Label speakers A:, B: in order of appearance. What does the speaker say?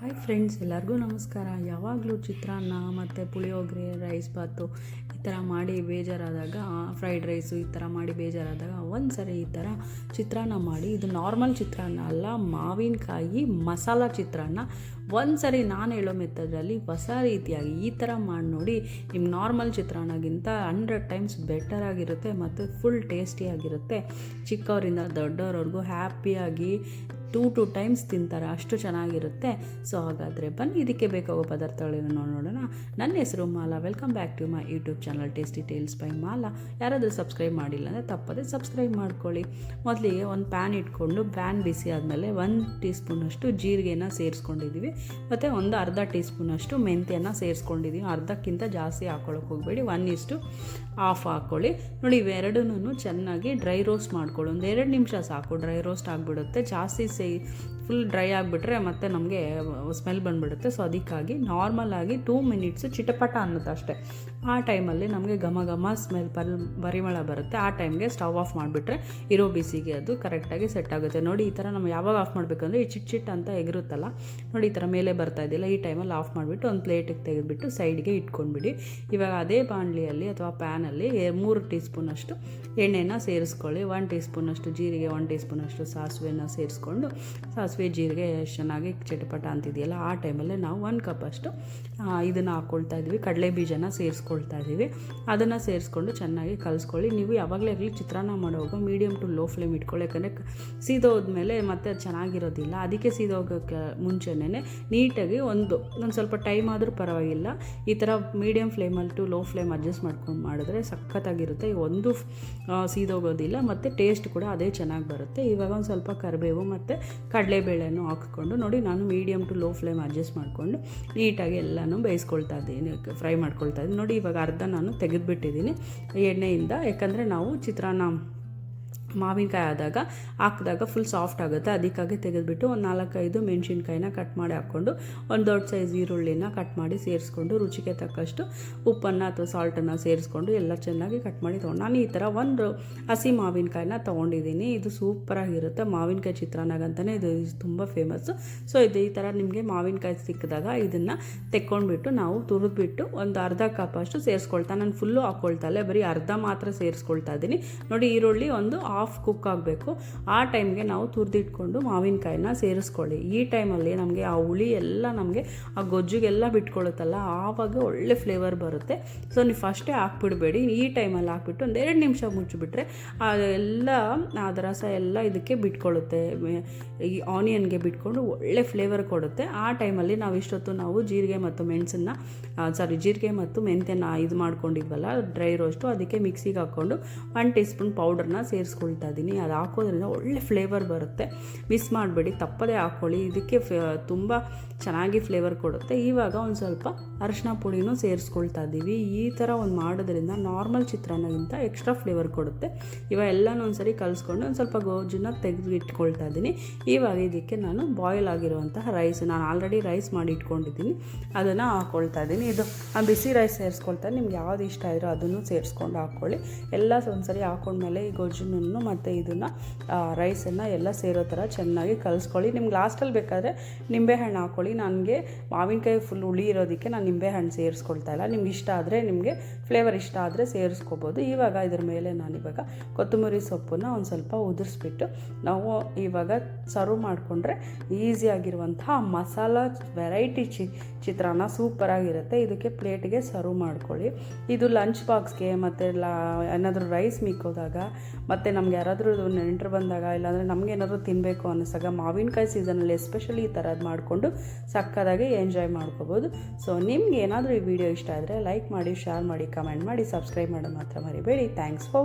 A: Hi friends ಎಲ್ಲರಿಗೂ ನಮಸ್ಕಾರ. ಯಾವಾಗಲೂ ಚಿತ್ರಾನ್ನ ಮತ್ತು ಪುಳಿಯೋಗರೆ ರೈಸ್ ಬಾತು ಈ ಥರ ಮಾಡಿ ಬೇಜಾರಾದಾಗ ಫ್ರೈಡ್ ರೈಸು ಈ ಥರ ಮಾಡಿ ಬೇಜಾರಾದಾಗ ಒಂದು ಸರಿ ಈ ಥರ ಚಿತ್ರಾನ್ನ ಮಾಡಿ. ಇದು ನಾರ್ಮಲ್ ಚಿತ್ರಾನ್ನ ಅಲ್ಲ, ಮಾವಿನಕಾಯಿ ಮಸಾಲ ಚಿತ್ರಾನ್ನ. ಒಂದು ಸರಿ ನಾನು ಹೇಳೋ ಮೆಥಡಲ್ಲಿ ಹೊಸ ರೀತಿಯಾಗಿ ಈ ಥರ ಮಾಡಿ ನೋಡಿ ನಿಮ್ಮ ನಾರ್ಮಲ್ ಚಿತ್ರಾನ್ನಗಿಂತ ಹಂಡ್ರೆಡ್ ಟೈಮ್ಸ್ ಬೆಟರ್ ಆಗಿರುತ್ತೆ ಮತ್ತು ಫುಲ್ ಟೇಸ್ಟಿಯಾಗಿರುತ್ತೆ ಚಿಕ್ಕವರಿಂದ ದೊಡ್ಡವ್ರವ್ರಿಗೂ ಹ್ಯಾಪಿಯಾಗಿ ಟೂ ಟು ಟೈಮ್ಸ್ ತಿಂತಾರೆ, ಅಷ್ಟು ಚೆನ್ನಾಗಿರುತ್ತೆ. ಸೊ ಹಾಗಾದರೆ ಬನ್ನಿ, ಇದಕ್ಕೆ ಬೇಕಾಗೋ ಪದಾರ್ಥಗಳನ್ನು ನಾವು ನೋಡೋಣ. ನನ್ನ ಹೆಸರು Mala, welcome back to my YouTube channel tasty tales by Mala. ಯಾರಾದರೂ ಸಬ್ಸ್ಕ್ರೈಬ್ ಮಾಡಿಲ್ಲ ಅಂದರೆ ತಪ್ಪದೆ ಸಬ್ಸ್ಕ್ರೈಬ್ ಮಾಡ್ಕೊಳ್ಳಿ. ಮೊದಲಿಗೆ ಒಂದು ಪ್ಯಾನ್ ಇಟ್ಕೊಂಡು, ಪ್ಯಾನ್ ಬಿಸಿ ಆದಮೇಲೆ ಒಂದು ಟೀ ಸ್ಪೂನಷ್ಟು ಜೀರಿಗೆನ ಸೇರಿಸ್ಕೊಂಡಿದ್ದೀವಿ. ಮತ್ತು ಒಂದು ಅರ್ಧ ಟೀ ಸ್ಪೂನಷ್ಟು ಮೆಂತ್ಯನ ಸೇರಿಸ್ಕೊಂಡಿದ್ದೀವಿ ಅರ್ಧಕ್ಕಿಂತ ಜಾಸ್ತಿ ಹಾಕೊಳ್ಳೋಕೆ ಹೋಗಬೇಡಿ. ಒನ್ ಇಷ್ಟು ಆಫ್ ಹಾಕ್ಕೊಳ್ಳಿ ನೋಡಿ ಇವೆರಡೂ ಚೆನ್ನಾಗಿ ಡ್ರೈ ರೋಸ್ಟ್ ಮಾಡ್ಕೊಳ್ಳಿ. ಒಂದು ಎರಡು ನಿಮಿಷ ಸಾಕು. ಡ್ರೈ ರೋಸ್ಟ್ ಆಗಿಬಿಡುತ್ತೆ. ಜಾಸ್ತಿ ಸೇ ಫುಲ್ ಡ್ರೈ ಆಗಿಬಿಟ್ರೆ ಮತ್ತೆ ನಮಗೆ ಸ್ಮೆಲ್ ಬಂದುಬಿಡುತ್ತೆ. ಸೊ ಅದಕ್ಕಾಗಿ ನಾರ್ಮಲಾಗಿ ಟೂ ಮಿನಿಟ್ಸು ಚಿಟಪಟ ಅನ್ನುತ್ತೆ ಅಷ್ಟೇ ಆ ಟೈಮಲ್ಲಿ ನಮಗೆ ಘಮ ಘಮ ಸ್ಮೆಲ್ ಪಲ್ ಪರಿಮಳ ಬರುತ್ತೆ. ಆ ಟೈಮ್ಗೆ ಸ್ಟವ್ ಆಫ್ ಮಾಡಿಬಿಟ್ರೆ ಇರೋ ಬಿಸಿಗೆ ಅದು ಕರೆಕ್ಟಾಗಿ ಸೆಟ್ ಆಗುತ್ತೆ. ನೋಡಿ, ಈ ಥರ ನಾವು ಯಾವಾಗ ಆಫ್ ಮಾಡಬೇಕಂದ್ರೆ ಈ ಚಿಟ್ ಚಿಟ್ ಅಂತ ಎಗಿರುತ್ತಲ್ಲ, ನೋಡಿ, ಈ ಥರ ಮೇಲೆ ಬರ್ತಾ ಇದೆಯಲ್ಲ, ಈ ಟೈಮಲ್ಲಿ ಆಫ್ ಮಾಡಿಬಿಟ್ಟು ಒಂದು ಪ್ಲೇಟಿಗೆ ತೆಗೆದುಬಿಟ್ಟು ಸೈಡ್ಗೆ ಇಟ್ಕೊಂಡ್ಬಿಡಿ. ಇವಾಗ ಅದೇ ಬಾಣಲಿಯಲ್ಲಿ ಅಥವಾ ಪ್ಯಾನಲ್ಲಿ ಮೂರು ಟೀ ಸ್ಪೂನಷ್ಟು ಎಣ್ಣೆನ ಸೇರಿಸ್ಕೊಳ್ಳಿ. ಒನ್ ಟೀ ಸ್ಪೂನಷ್ಟು ಜೀರಿಗೆ ಒನ್ ಟೀ ಸ್ಪೂನಷ್ಟು ಸಾಸಿವೆನ ಸೇರಿಸ್ಕೊಂಡು, ಸಾಸಿವೆ ಜೀರಿಗೆ ಎಷ್ಟು ಚೆನ್ನಾಗಿ ಚಟಪಟ ಅಂತಿದೆಯಲ್ಲ, ಆ ಟೈಮಲ್ಲಿ ನಾವು ಒಂದು ಕಪ್ಪಷ್ಟು ಇದನ್ನು ಹಾಕ್ಕೊಳ್ತಾ ಇದ್ವಿ. ಕಡಲೆ ಬೀಜನ ಸೇರಿಸ್ಕೊಳ್ತಾ ಇದ್ದೀವಿ ಅದನ್ನು ಸೇರಿಸ್ಕೊಂಡು ಚೆನ್ನಾಗಿ ಕಲಿಸ್ಕೊಳ್ಳಿ. ನೀವು ಯಾವಾಗಲೇ ಆಗಲಿ ಚಿತ್ರಾನ್ನ ಮಾಡುವಾಗ ಮೀಡಿಯಮ್ ಟು ಲೋ ಫ್ಲೇಮ್ ಇಟ್ಕೊಳ್ಳಿ. ಯಾಕಂದರೆ ಸೀದೋದ್ಮೇಲೆ ಮತ್ತೆ ಅದು ಚೆನ್ನಾಗಿರೋದಿಲ್ಲ. ಅದಕ್ಕೆ ಸೀದೋಗೋಕ್ಕೆ ಮುಂಚೆನೇ ನೀಟಾಗಿ ಒಂದು ಒಂದು ಸ್ವಲ್ಪ ಟೈಮ್ ಆದರೂ ಪರವಾಗಿಲ್ಲ. ಈ ಥರ ಮೀಡಿಯಮ್ ಫ್ಲೇಮಲ್ಲಿ ಟು ಲೋ ಫ್ಲೇಮ್ ಅಡ್ಜಸ್ಟ್ ಮಾಡ್ಕೊಂಡು ಮಾಡಿದ್ರೆ ಸಖತ್ತಾಗಿರುತ್ತೆ. ಒಂದು ಸೀದೋಗೋದಿಲ್ಲ. ಮತ್ತು ಟೇಸ್ಟ್ ಕೂಡ ಅದೇ ಚೆನ್ನಾಗಿ ಬರುತ್ತೆ. ಇವಾಗ ಒಂದು ಸ್ವಲ್ಪ ಕರಿಬೇವು ಮತ್ತು ಕಡಲೆಬೇಳೆನೂ ಹಾಕ್ಕೊಂಡು ನೋಡಿ ನಾನು medium to low flame adjust ಮಾಡಿಕೊಂಡು ನೀಟಾಗಿ ಎಲ್ಲನೂ ಬೇಯಿಸ್ಕೊಳ್ತಾ ಇದ್ದೀನಿ ಫ್ರೈ ಮಾಡ್ಕೊಳ್ತಾ ಇದ್ದೀನಿ. ನೋಡಿ ಇವಾಗ ಅರ್ಧ ನಾನು ತೆಗೆದುಬಿಟ್ಟಿದ್ದೀನಿ ಎಣ್ಣೆಯಿಂದ. ಯಾಕಂದರೆ ನಾವು ಚಿತ್ರಾನ್ನ ಮಾವಿನಕಾಯಿ ಆದಾಗ ಹಾಕಿದಾಗ ಫುಲ್ ಸಾಫ್ಟ್ ಆಗುತ್ತೆ. ಅದಕ್ಕಾಗಿ ತೆಗೆದುಬಿಟ್ಟು ಒಂದು ನಾಲ್ಕೈದು ಮೆಣಸಿನ್ಕಾಯಿನ ಕಟ್ ಮಾಡಿ ಹಾಕ್ಕೊಂಡು, ಒಂದು ದೊಡ್ಡ ಸೈಜ್ ಈರುಳ್ಳಿನ ಕಟ್ ಮಾಡಿ ಸೇರಿಸ್ಕೊಂಡು, ರುಚಿಗೆ ತಕ್ಕಷ್ಟು ಉಪ್ಪನ್ನು ಅಥವಾ ಸಾಲ್ಟನ್ನು ಸೇರಿಸ್ಕೊಂಡು ಎಲ್ಲ ಚೆನ್ನಾಗಿ ಕಟ್ ಮಾಡಿ ತೊಗೊಂಡು, ನಾನು ಈ ಥರ ಒಂದು ಹಸಿ ಮಾವಿನಕಾಯಿನ ತೊಗೊಂಡಿದ್ದೀನಿ ಇದು ಸೂಪರಾಗಿರುತ್ತೆ ಮಾವಿನಕಾಯಿ ಚಿತ್ರಾನ್ನಾಗಂತಲೇ ಇದು ತುಂಬ ಫೇಮಸ್ಸು ಸೊ ಇದು ಈ ಥರ ನಿಮಗೆ ಮಾವಿನಕಾಯಿ ಸಿಕ್ಕಿದಾಗ ಇದನ್ನು ತೆಕ್ಕೊಂಡ್ಬಿಟ್ಟು ನಾವು ತುರಿದ್ಬಿಟ್ಟು ಒಂದು ಅರ್ಧ ಕಪ್ ಅಷ್ಟು ಸೇರಿಸ್ಕೊಳ್ತಾ, ನಾನು ಫುಲ್ಲು ಹಾಕ್ಕೊಳ್ತಾ ಬರೀ ಅರ್ಧ ಮಾತ್ರ ಸೇರಿಸ್ಕೊಳ್ತಾ ಇದ್ದೀನಿ ನೋಡಿ ಈರುಳ್ಳಿ ಒಂದು ಹಾಫ್ ಕುಕ್ ಆಗಬೇಕು. ಆ ಟೈಮ್ಗೆ ನಾವು ತುರಿದಿಟ್ಕೊಂಡು ಮಾವಿನಕಾಯಿನ ಸೇರಿಸ್ಕೊಳ್ಳಿ. ಈ ಟೈಮಲ್ಲಿ ನಮಗೆ ಆ ಹುಳಿ ಎಲ್ಲ ನಮಗೆ ಆ ಗೊಜ್ಜುಗೆಲ್ಲ ಬಿಟ್ಕೊಳ್ಳುತ್ತಲ್ಲ ಆವಾಗ ಒಳ್ಳೆ ಫ್ಲೇವರ್ ಬರುತ್ತೆ. ಸೊ ನೀವು ಫಸ್ಟೇ ಹಾಕ್ಬಿಡಬೇಡಿ. ಈ ಟೈಮಲ್ಲಿ ಹಾಕ್ಬಿಟ್ಟು ಒಂದು ಎರಡು ನಿಮಿಷ ಮುಚ್ಚಿಬಿಟ್ರೆ ಎಲ್ಲ, ಆ ರಸ ಎಲ್ಲ ಇದಕ್ಕೆ ಬಿಟ್ಕೊಳ್ಳುತ್ತೆ ಈ ಆನಿಯನ್ಗೆ ಬಿಟ್ಕೊಂಡು ಒಳ್ಳೆ ಫ್ಲೇವರ್ ಕೊಡುತ್ತೆ. ಆ ಟೈಮಲ್ಲಿ ನಾವು ಇಷ್ಟೊತ್ತು ನಾವು ಜೀರಿಗೆ ಮತ್ತು ಮೆಣಸನ್ನ ಸಾರಿ ಜೀರಿಗೆ ಮತ್ತು ಮೆಂತ್ಯನ ಇದು ಮಾಡ್ಕೊಂಡಿದ್ವಲ್ಲ ಡ್ರೈ ರೋಸ್ಟು ಅದಕ್ಕೆ ಮಿಕ್ಸಿಗೆ ಹಾಕ್ಕೊಂಡು ಒನ್ ಟೀ ಸ್ಪೂನ್ ಪೌಡರ್ನ ಸೇರಿಸ್ಕೊಳ್ತಾ ಇದ್ದೀನಿ ಅದು ಹಾಕೋದ್ರಿಂದ ಒಳ್ಳೆ ಫ್ಲೇವರ್ ಬರುತ್ತೆ. ಮಿಸ್ ಮಾಡಬೇಡಿ, ತಪ್ಪದೇ ಹಾಕ್ಕೊಳ್ಳಿ ಇದಕ್ಕೆ ತುಂಬ ಚೆನ್ನಾಗಿ ಫ್ಲೇವರ್ ಕೊಡುತ್ತೆ. ಇವಾಗ ಒಂದು ಸ್ವಲ್ಪ ಅರಿಶಿನ ಪುಡಿನೂ ಸೇರಿಸ್ಕೊಳ್ತಾ ಇದ್ದೀವಿ ಈ ಥರ ಒಂದು ಮಾಡೋದ್ರಿಂದ ನಾರ್ಮಲ್ ಚಿತ್ರಾನ್ನಗಿಂತ ಎಕ್ಸ್ಟ್ರಾ ಫ್ಲೇವರ್ ಕೊಡುತ್ತೆ. ಇವಾಗ ಎಲ್ಲನೂ ಒಂದ್ಸರಿ ಕಲಿಸ್ಕೊಂಡು ಒಂದು ಸ್ವಲ್ಪ ಗೋಜನ್ನ ತೆಗೆದು ಇಟ್ಕೊಳ್ತಾ ಇದ್ದೀನಿ ಇವಾಗ ಇದಕ್ಕೆ ನಾನು ಬಾಯ್ಲ್ ಆಗಿರುವಂತಹ ರೈಸ್ ನಾನು ಆಲ್ರೆಡಿ ರೈಸ್ ಮಾಡಿ ಇಟ್ಕೊಂಡಿದ್ದೀನಿ ಅದನ್ನು ಹಾಕ್ಕೊಳ್ತಾ ಇದ್ದೀನಿ ಇದು, ಆ ಬಿಸಿ ರೈಸ್ ಸೇರಿಸ್ಕೊಳ್ತಾ, ನಿಮ್ಗೆ ಯಾವ್ದು ಇಷ್ಟ ಇದ್ರೋ ಅದನ್ನು ಸೇರಿಸ್ಕೊಂಡು ಹಾಕ್ಕೊಳ್ಳಿ ಎಲ್ಲ ಒಂದ್ಸರಿ ಹಾಕೊಂಡ್ಮೇಲೆ ಈ ಮತ್ತು ಇದನ್ನು ರೈಸನ್ನು ಎಲ್ಲ ಸೇರೋ ಥರ ಚೆನ್ನಾಗಿ ಕಲಿಸ್ಕೊಳ್ಳಿ. ನಿಮ್ಗೆ ಲಾಸ್ಟಲ್ಲಿ ಬೇಕಾದರೆ ನಿಂಬೆಹಣ್ಣು ಹಾಕ್ಕೊಳ್ಳಿ ನನಗೆ ಮಾವಿನಕಾಯಿ ಫುಲ್ ಹುಳಿ ಇರೋದಕ್ಕೆ ನಾನು ನಿಂಬೆಹಣ್ಣು ಸೇರಿಸ್ಕೊಳ್ತಾ ಇಲ್ಲ. ನಿಮ್ಗೆ ಇಷ್ಟ ಆದರೆ ನಿಮಗೆ ಫ್ಲೇವರ್ ಇಷ್ಟ ಆದರೆ ಸೇರಿಸ್ಕೋಬೋದು. ಇವಾಗ ಇದ್ರ ಮೇಲೆ ನಾನು ಇವಾಗ ಕೊತ್ತಂಬರಿ ಸೊಪ್ಪನ್ನು ಒಂದು ಸ್ವಲ್ಪ ಉದುರಿಸ್ಬಿಟ್ಟು ನಾವು ಇವಾಗ ಸರ್ವ್ ಮಾಡಿಕೊಂಡ್ರೆ ಈಸಿಯಾಗಿರುವಂತಹ ಮಸಾಲ ವೆರೈಟಿ ಚಿ, ಚಿತ್ರಾನ್ನ ಸೂಪರಾಗಿರುತ್ತೆ ಇದಕ್ಕೆ ಪ್ಲೇಟ್ಗೆ ಸರ್ವ್ ಮಾಡ್ಕೊಳ್ಳಿ. ಇದು ಲಂಚ್ ಬಾಕ್ಸ್ಗೆ ಮತ್ತು ಲಾ, ಏನಾದರೂ ರೈಸ್ ಮಿಕ್ಕೋದಾಗ, ಮತ್ತು ನಮ್ಗೆ ಯಾರಾದರೂ ನೆಂಟರು ಬಂದಾಗ, ಇಲ್ಲಾಂದರೆ ನಮ್ಗೆ ಏನಾದರೂ ತಿನ್ನಬೇಕು ಅನ್ನಿಸ್ದಾಗ ಮಾವಿನಕಾಯಿ ಸೀಸನಲ್ಲಿ ಎಸ್ಪೆಷಲಿ ಈ ಥರದ್ದು ಮಾಡಿಕೊಂಡು ಸಕ್ಕದಾಗಿ ಎಂಜಾಯ್ ಮಾಡ್ಕೋಬೋದು. ಸೊ ನಿಮ್ಗೆ ಏನಾದರೂ ಈ ವಿಡಿಯೋ ಇಷ್ಟ ಆದರೆ ಲೈಕ್ ಮಾಡಿ ಶೇರ್ ಮಾಡಿ ಕಮೆಂಟ್ ಮಾಡಿ ಸಬ್ಸ್ಕ್ರೈಬ್ ಮಾಡೋದು ಮಾತ್ರ ಮರಿಬೇಡಿ. Thanks for